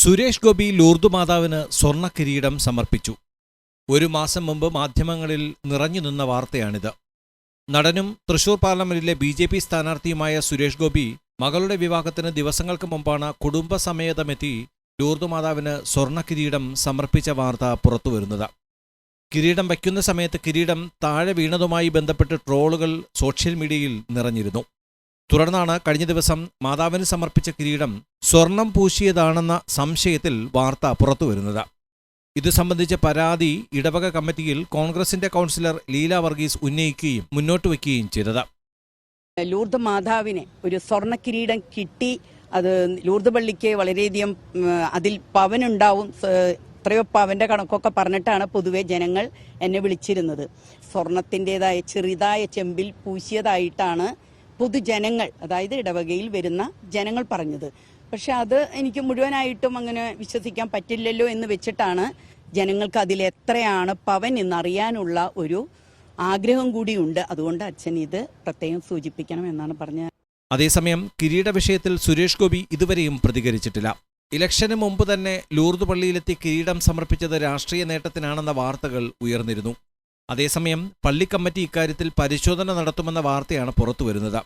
സുരേഷ് ഗോപി ലൂർദു മാതാവിന് സ്വർണ കിരീടം സമർപ്പിച്ചു. ഒരു മാസം മുമ്പ് മാധ്യമങ്ങളിൽ നിറഞ്ഞു നിന്ന വാർത്തയാണിത്. നടനും തൃശൂർ പാർലമെന്റിലെ ബി ജെ പി സ്ഥാനാർത്ഥിയുമായ സുരേഷ് ഗോപി മകളുടെ വിവാഹത്തിന് ദിവസങ്ങൾക്ക് മുമ്പാണ് കുടുംബസമേതമെത്തി ലൂർദു മാതാവിന് സ്വർണ കിരീടം സമർപ്പിച്ച വാർത്ത പുറത്തുവരുന്നത്. കിരീടം വയ്ക്കുന്ന സമയത്ത് കിരീടം താഴെ വീണതുമായി ബന്ധപ്പെട്ട് ട്രോളുകൾ സോഷ്യൽ മീഡിയയിൽ നിറഞ്ഞിരുന്നു. തുടർന്നാണ് കഴിഞ്ഞ ദിവസം മാതാവിന് സമർപ്പിച്ച കിരീടം സ്വർണം പൂശിയതാണെന്ന സംശയത്തിൽ വാർത്ത പുറത്തുവരുന്നത്. ഇത് സംബന്ധിച്ച പരാതി ഇടവക കമ്മിറ്റിയിൽ കോൺഗ്രസിന്റെ കൗൺസിലർ ലീല വർഗീസ് ഉന്നയിക്കുകയും മുന്നോട്ട് വയ്ക്കുകയും ചെയ്തത്. ലൂർദ് മാതാവിനെ ഒരു സ്വർണ കിരീടം കിട്ടി. അത് ലൂർദ് പള്ളിക്ക് വളരെയധികം അതിൽ പവനുണ്ടാവും. എത്രയോ പവന്റെ കണക്കൊക്കെ പറഞ്ഞിട്ടാണ് പൊതുവെ ജനങ്ങൾ എന്നെ വിളിച്ചിരുന്നത്. സ്വർണത്തിന്റെതായ ചെറുതായ ചെമ്പിൽ പൂശിയതായിട്ടാണ് പൊതുജനങ്ങൾ അതായത് ഇടവകയിൽ വരുന്ന ജനങ്ങൾ പറഞ്ഞത്. പക്ഷെ അത് എനിക്ക് മുഴുവനായിട്ടും അങ്ങനെ വിശ്വസിക്കാൻ പറ്റില്ലല്ലോ എന്ന് വെച്ചിട്ടാണ് ജനങ്ങൾക്ക് അതിൽ എത്രയാണ് പവൻ എന്നറിയാനുള്ള ഒരു ആഗ്രഹം കൂടിയുണ്ട്. അതുകൊണ്ട് അച്ഛൻ ഇത് പ്രത്യേകം സൂചിപ്പിക്കണം എന്നാണ് പറഞ്ഞത്. അതേസമയം കിരീട വിഷയത്തിൽ സുരേഷ് ഗോപി ഇതുവരെയും പ്രതികരിച്ചിട്ടില്ല. ഇലക്ഷന് മുമ്പ് തന്നെ ലൂർദ് പള്ളിയിലെത്തി കിരീടം സമർപ്പിച്ചത് രാഷ്ട്രീയ നേട്ടത്തിനാണെന്ന വാർത്തകൾ ഉയർന്നിരുന്നു. അതേസമയം പള്ളി കമ്മിറ്റി ഇക്കാര്യത്തിൽ പരിശോധന നടത്തുമെന്ന വാർത്തയാണ് പുറത്തുവരുന്നത്.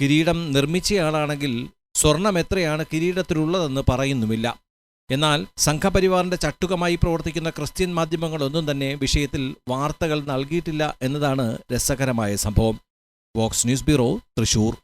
കിരീടം നിർമ്മിച്ചയാളാണെങ്കിൽ സ്വർണം എത്രയാണ് കിരീടത്തിലുള്ളതെന്ന് പറയുന്നുമില്ല. എന്നാൽ സംഘപരിവാറിന്റെ ചട്ടുകമായി പ്രവർത്തിക്കുന്ന ക്രിസ്ത്യൻ മാധ്യമങ്ങളൊന്നും തന്നെ വിഷയത്തിൽ വാർത്തകൾ നൽകിയിട്ടില്ല എന്നതാണ് രസകരമായ സംഭവം. Vox news bureau Thrissur.